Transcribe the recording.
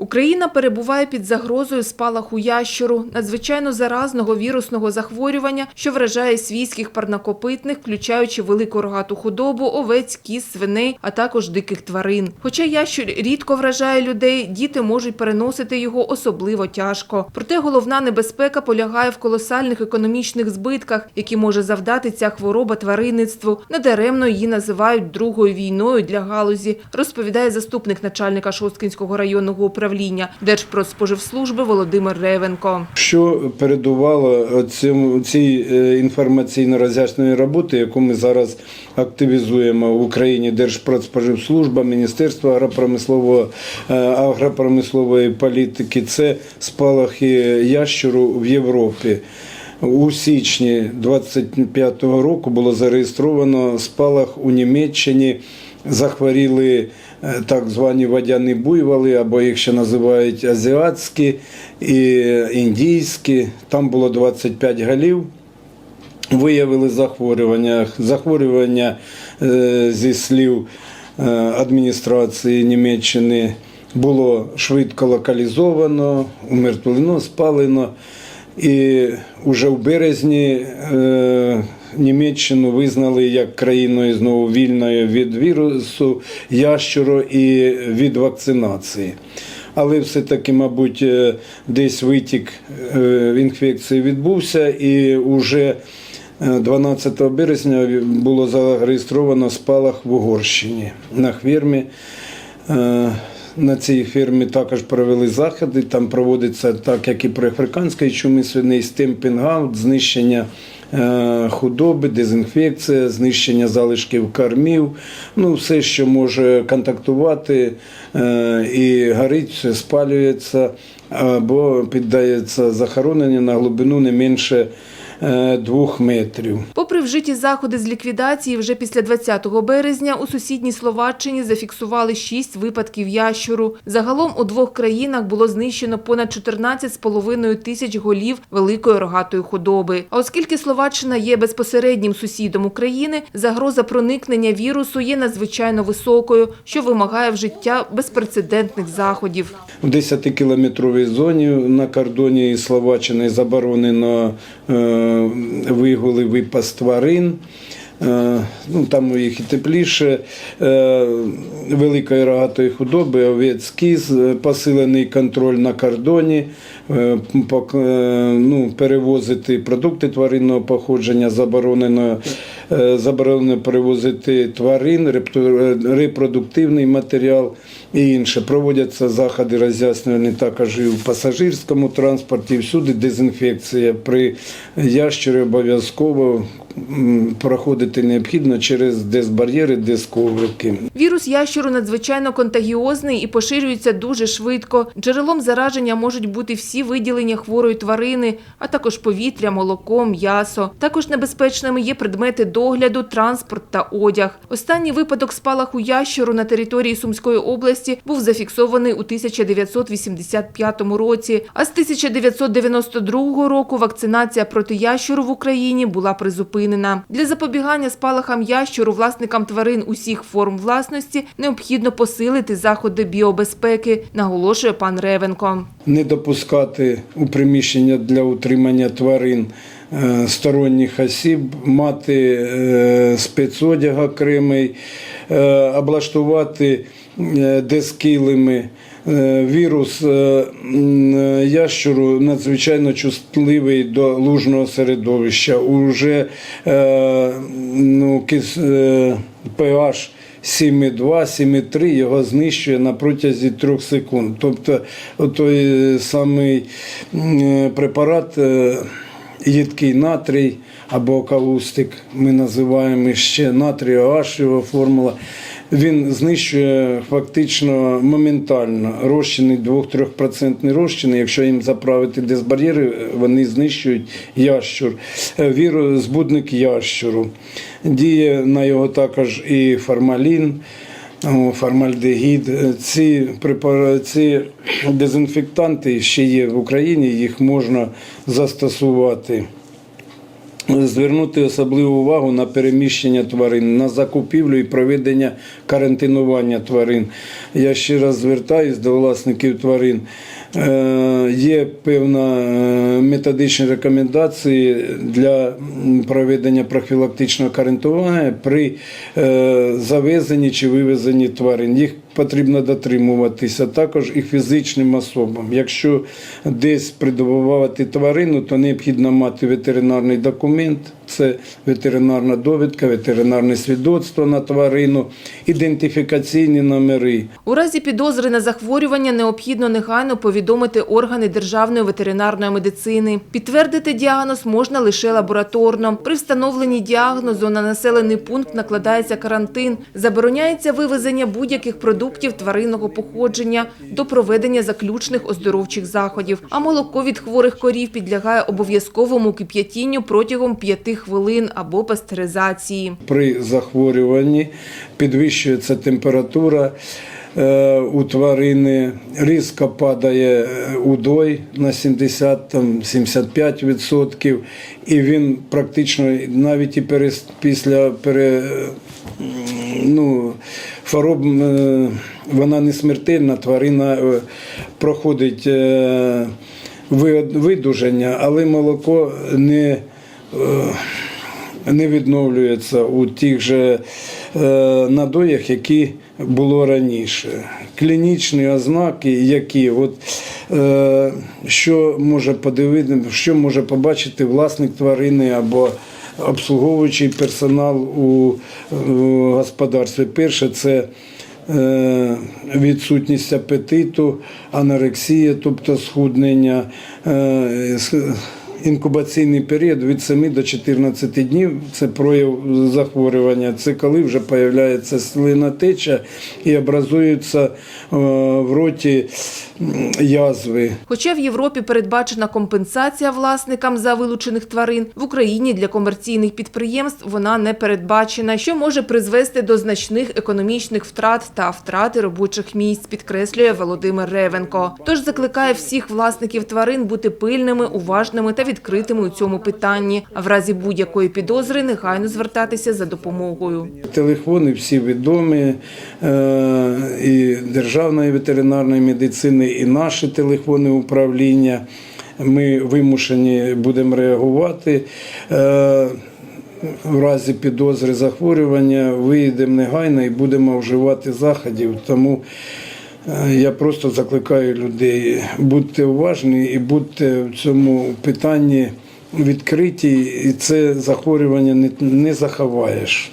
Україна перебуває під загрозою спалаху ящуру, надзвичайно заразного вірусного захворювання, що вражає свійських парнокопитних, включаючи велику рогату худобу, овець, кіз, свиней, а також диких тварин. Хоча ящур рідко вражає людей, діти можуть переносити його особливо тяжко. Проте головна небезпека полягає в колосальних економічних збитках, які може завдати ця хвороба тваринництву. Недаремно її називають другою війною для галузі, розповідає заступник начальника Шосткинського районного управління Держпродспоживслужби Володимир Ревенко. Що передувало цьому цій е, інформаційно-роз'яснювальній роботи, яку ми зараз активізуємо в Україні Держпродспоживслужба, Міністерство агропромислового е, агропромислової політики, це спалахи ящуру в Європі. У січні 25-го року було зареєстровано спалах у Німеччині. Захворіли так звані водяні буйволи, або їх ще називають азіатські і індійські. Там було 25 голів. Виявили захворювання. Захворювання е, зі слів е, адміністрації Німеччини було швидко локалізовано, умертвлено, спалено. І вже в березні е, Німеччину визнали як країною знову вільною від вірусу ящуру і від вакцинації. Але все-таки, мабуть, е, десь витік е, інфекції відбувся, і вже 12 березня було зареєстровано спалах в Угорщині на фірмі. На цій фірмі також провели заходи. Там проводиться так, як і при африканській чумі свиней, стемпінг-аут, знищення е, худоби, дезінфекція, знищення залишків кормів. Ну, все, що може контактувати е, і горить, спалюється або піддається захороненню на глибину не менше двох метрів. Попри вжиті заходи з ліквідації, вже після 20 березня у сусідній Словаччині зафіксували 6 випадків ящуру. Загалом у двох країнах було знищено понад 14,5 тисяч голів великої рогатої худоби. А оскільки Словаччина є безпосереднім сусідом України, загроза проникнення вірусу є надзвичайно високою, що вимагає вжиття безпрецедентних заходів. У 10-кілометровій зоні на кордоні із Словаччиною заборонено е, вигули випас тварин. Е, ну, там у їх і тепліше, е, великої рогатої худоби, овець, кіз, е, посилений контроль на кордоні, ну, перевозити продукти тваринного походження, заборонено, заборонено перевозити тварин, репродуктивний матеріал і інше. Проводяться заходи роз'яснювальні також і в пасажирському транспорті, всюди дезінфекція. При ящері обов'язково проходити необхідно через дезбар'єри, дезковрики. Вірус ящуру надзвичайно контагіозний і поширюється дуже швидко. Джерелом зараження можуть бути всі виділення хворої тварини, а також повітря, молоко, м'ясо. Також небезпечними є предмети догляду, транспорт та одяг. Останній випадок спалаху ящуру на території Сумської області був зафіксований у 1985 році. А з 1992 року вакцинація проти ящуру в Україні була призупинена. Для запобігання спалахам ящуру власникам тварин усіх форм власності необхідно посилити заходи біобезпеки, наголошує пан Ревенко. не допускати у приміщення для утримання тварин сторонніх осіб, мати е, спецодяг окремий, е, облаштувати е, дескилими. Е, Вірус е, е, ящуру надзвичайно чутливий до лужного середовища. Уже е, ну, е, pH 7,2, 7,3 його знищує на протязі 3 секунд. Тобто той самий препарат е, їдкий натрій або каустик, ми називаємо ще натрій OH, його формула. Він знищує фактично моментально розчини 2-3% розчини. Якщо їм заправити дезбар'єри, вони знищують ящур, Е, вірус, збудник ящуру. Діє на його також і формалін. О, Формальдегід. Е, Ці препара- ці дезінфектанти ще є в Україні, їх можна застосувати Звернути особливу увагу на переміщення тварин, на закупівлю і проведення карантинування тварин. Я ще раз звертаюсь до власників тварин. Е, Є певна е, методичні рекомендації для проведення профілактичного карантинування при е, завезенні чи вивезенні тварин. Їх потрібно дотримуватися також і фізичним особам. Якщо десь придобувати тварину, то необхідно мати ветеринарний документ, це ветеринарна довідка, ветеринарне свідоцтво на тварину, ідентифікаційні номери. У разі підозри на захворювання необхідно негайно повідомити органи державної ветеринарної медицини. Підтвердити діагноз можна лише лабораторно. При встановленні діагнозу на населений пункт накладається карантин. Забороняється вивезення будь-яких продуктів тваринного походження до проведення заключних оздоровчих заходів. А молоко від хворих корів підлягає обов'язковому кип'ятінню протягом 5 хвилин або пастеризації. При захворюванні підвищується температура. е, У тварини різко падає е, удой на 70-75%, і він практично навіть і перес- після пере, ну, хвороб е, вона не смертельна, тварина проходить видуження, але молоко не не відновлюється у тих же е, надоях, які було раніше. Клінічні ознаки, які от, е, що може подивити, що може побачити власник тварини або обслуговуючий персонал у, господарстві. Перше це е, відсутність апетиту, анорексія, тобто схуднення. Інкубаційний період від 7 до 14 днів це прояв захворювання. Це коли вже появляється слинотеча і образуються е, в роті язви. Хоча в Європі передбачена компенсація власникам за вилучених тварин, в Україні для комерційних підприємств вона не передбачена, що може призвести до значних економічних втрат та втрати робочих місць, підкреслює Володимир Ревенко. Тож закликає всіх власників тварин бути пильними, уважними та відкритими у цьому питанні. А в разі будь-якої підозри негайно звертатися за допомогою. Телефони всі відомі е, і Державної ветеринарної медицини, і наші телефони управління. Ми вимушені будемо реагувати. Е, В разі підозри захворювання виїдемо негайно і будемо вживати заходів. Тому я просто закликаю людей, будьте уважні і будьте в цьому питанні відкриті, і це захворювання не заховаєш.